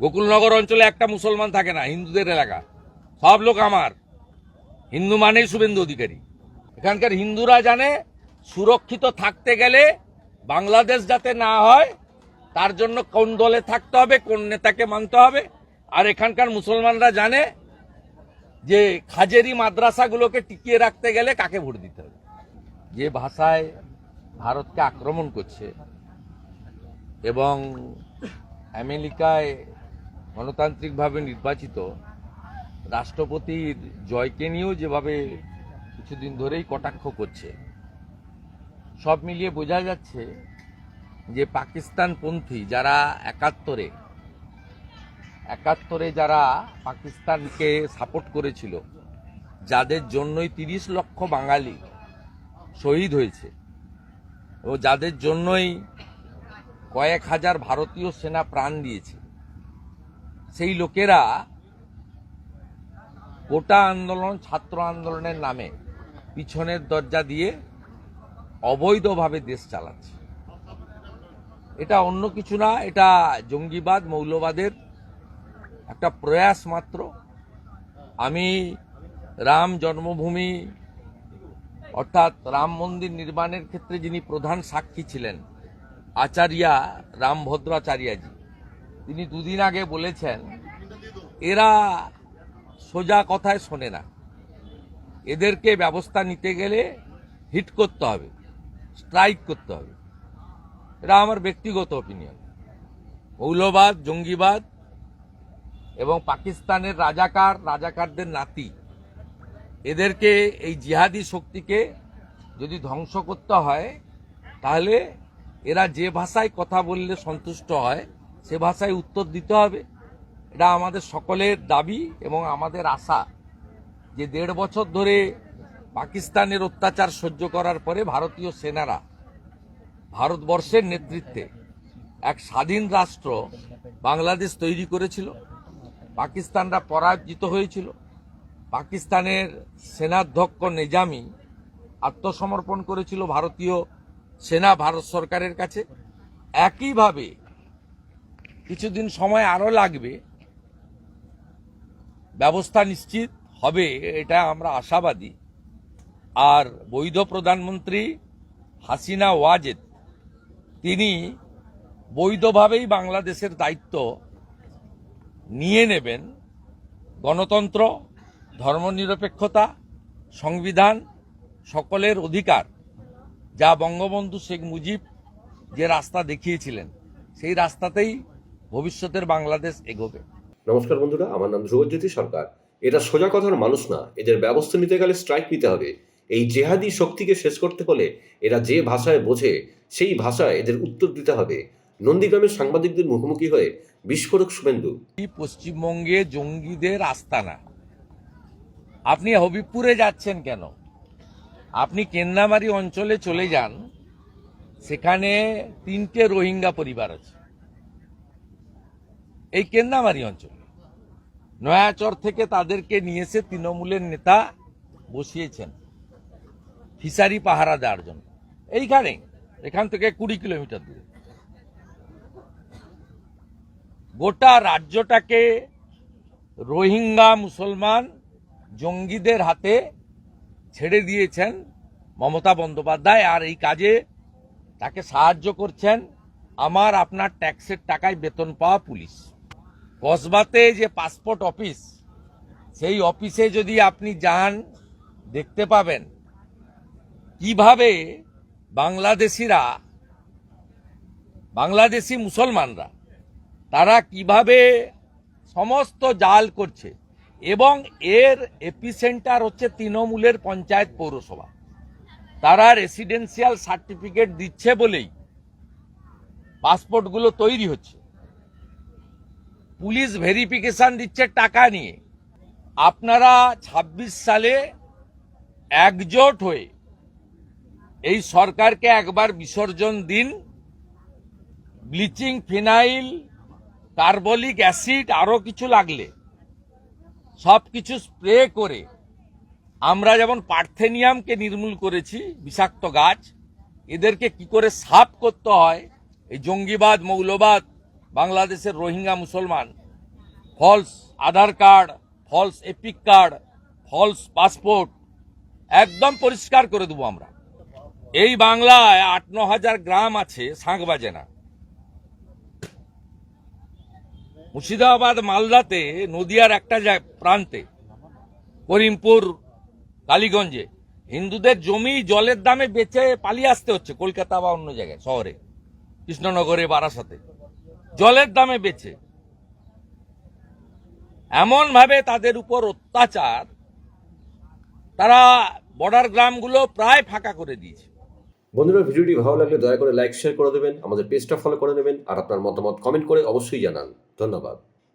গোকুলনগর অঞ্চলে একটা মুসলমান থাকে না, হিন্দুদের এলাকা। সব লোক আমার। হিন্দু মানেই শুভেন্দু অধিকারী। এখানকার হিন্দুরা জানে, সুরক্ষিত থাকতে গেলে বাংলাদেশ যাতে না হয়, তার জন্য কোন দলে থাকতে হবে, কোন নেতাকে মানতে হবে। আর এখানকার মুসলমানরা জানে যে খাজেরি মাদ্রাসাগুলোকে টিকিয়ে রাখতে গেলে কাকে ভোট দিতে হবে? যে ভাষায় ভারতকে আক্রমণ করছে এবং আমেরিকায় গণতান্ত্রিকভাবে নির্বাচিত রাষ্ট্রপতির জয়কে নিয়েও যেভাবে কিছুদিন ধরেই কটাক্ষ করছে, সব মিলিয়ে বোঝা যাচ্ছে যে পাকিস্তানপন্থী যারা একাত্তরে একাত্তরে যারা পাকিস্তানকে সাপোর্ট করেছিল, যাদের জন্যই তিরিশ লক্ষ বাঙালি শহীদ হয়েছে এবং যাদের জন্যই কয়েক হাজার ভারতীয় সেনা প্রাণ দিয়েছে সেই লোকেরা গোটা আন্দোলন, ছাত্র আন্দোলনের নামে পিছনের দরজা দিয়ে অবৈধভাবে দেশ চালাচ্ছে। এটা অন্য কিছু না, এটা জঙ্গিবাদ, মৌলবাদের একটা প্রয়াস মাত্র। আমি রাম জন্মভূমি, অর্থাৎ রাম মন্দির নির্মাণের ক্ষেত্রে যিনি প্রধান সাক্ষী ছিলেন, আচার্যা রামভদ্রাচার্যাজি তিনি দুদিন আগে বলেছেন, এরা সোজা কথায় শোনে না। এদেরকে ব্যবস্থা নিতে গেলে হিট করতে হবে, স্ট্রাইক করতে হবে। এটা আমার ব্যক্তিগত অপিনিয়ন মৌলবাদ, জঙ্গিবাদ এবং পাকিস্তানের রাজাকার, রাজাকারদের নাতি, এদেরকে, এই জিহাদি শক্তিকে যদি ধ্বংস করতে হয়, তাহলে এরা যে ভাষায় কথা বললে সন্তুষ্ট হয় সে ভাষায় উত্তর দিতে হবে। এটা আমাদের সকলের দাবি এবং আমাদের আশা যে দেড় বছর ধরে পাকিস্তানের অত্যাচার সহ্য করার পরে ভারতীয় সেনারা ভারতবর্ষের নেতৃত্বে এক স্বাধীন রাষ্ট্র বাংলাদেশ তৈরি করেছিল। পাকিস্তানরা পরাজিত হয়েছিল। পাকিস্তানের সেনাধ্যক্ষ নিজামি আত্মসমর্পণ করেছিল ভারতীয় সেনা ভারত সরকারের কাছে। একইভাবে কিছুদিন সময় আরও লাগবে। ব্যবস্থা নিশ্চিত হবে, এটা আমরা আশাবাদী। আর বৈধ প্রধানমন্ত্রী হাসিনা ওয়াজেদ, তিনি বৈধভাবেই বাংলাদেশের দায়িত্ব নিয়ে নেবেন। গণতন্ত্র, ধর্মনিরপেক্ষতা, সংবিধান, সকলের অধিকার, যা বঙ্গবন্ধু শেখ মুজিব যে রাস্তা দেখিয়েছিলেন, সেই রাস্তাতেই ভবিষ্যতের বাংলাদেশ এগোবে। নমস্কার বন্ধুরা আমার নাম ধ্রুবজ্যোতি সরকার। এটা সোজা কথার মানুষ না এদের ব্যবস্থা নিতে গেলে স্ট্রাইক নিতে হবে। এই জেহাদি শক্তিকে শেষ করতে হলে এরা যে ভাষায় বোঝে সেই ভাষায় এদের উত্তর দিতে হবে। নন্দীগ্রামের সাংবাদিকদের মুখোমুখি হয়ে বিস্ফোরক শুভেন্দু। পশ্চিমবঙ্গে জঙ্গিদের আস্তানা। আপনি হবিবপুরে যাচ্ছেন কেন? আপনি কেন্দ্রামারি অঞ্চলে চলে যান সেখানে তিনটে রোহিঙ্গা পরিবার আছে। এই কেন্দামারি অঞ্চলে। নয়াচর থেকে তাদেরকে নিয়ে এসে তৃণমূলের নেতা বসিয়েছেন। ফিসারি পাহারা দেওয়ার জন্য। এইখানে, এখান থেকে কুড়ি কিলোমিটার দূরে। গোটা রাজ্যটাকে রোহিঙ্গা মুসলমান জঙ্গিদের হাতে ছেড়ে দিয়েছেন মমতা বন্দ্যোপাধ্যায় আর এই কাজে তাকে সাহায্য করছেন আমার আপনার ট্যাক্সের টাকায় বেতন পাওয়া পুলিশ। কসবাতে যে পাসপোর্ট অফিস সেই অফিসে যদি আপনি যান, দেখতে পাবেন কীভাবে বাংলাদেশিরা, বাংলাদেশি মুসলমানরা, তারা কীভাবে সমস্ত জাল করছে এবং এর এপিসেন্টার হচ্ছে তৃণমূলের পঞ্চায়েত পৌরসভা। তারা রেসিডেন্সিয়াল সার্টিফিকেট দিচ্ছে বলেই পাসপোর্টগুলো তৈরি হচ্ছে। পুলিশ ভেরিফিকেশন দিচ্ছে টাকা নিয়ে। আপনারা ২৬ সালে একজোট হয়ে এই সরকারকে একবার বিসর্জন দিন। ব্লিচিং, ফিনাইল, কার্বলিক অ্যাসিড আরও কিছু লাগলে। সব কিছু স্প্রে করে আমরা যেমন পার্থেনিয়ামকে নির্মূল করেছি, বিষাক্ত গাছ, এদেরকে কি করে সাফ করতে হয়? এই জঙ্গিবাদ, মৌলবাদ বাংলাদেশের রোহিঙ্গা মুসলমান false Aadhaar card false EPIC card false passport একদম পরিষ্কার করে দেবো আমরা। এই বাংলায় আট ন হাজার গ্রাম আছে, শাঁখ বাজে না। মুর্শিদাবাদ মালদাতে, নদিয়ার একটা প্রান্তে, করিমপুর, কালীগঞ্জে, হিন্দুদের জমি জলের দামে বেচে পালিয়ে আসতে হচ্ছে, কলকাতা বা অন্য জায়গায়, শহরে, কৃষ্ণনগরে, বারাসাতে। জলের দামে বেচে। এমন ভাবে তাদের উপর অত্যাচার, তারা বর্ডার গ্রামগুলো প্রায় ফাঁকা করে দিয়েছে। বন্ধুরা, ভিডিওটি ভালো লাগলে দয়া করে লাইক শেয়ার করে দেবেন, আমাদের পেজটা ফলো করে নেবেন, আর আপনার মতামত কমেন্ট করে অবশ্যই জানান। ধন্যবাদ।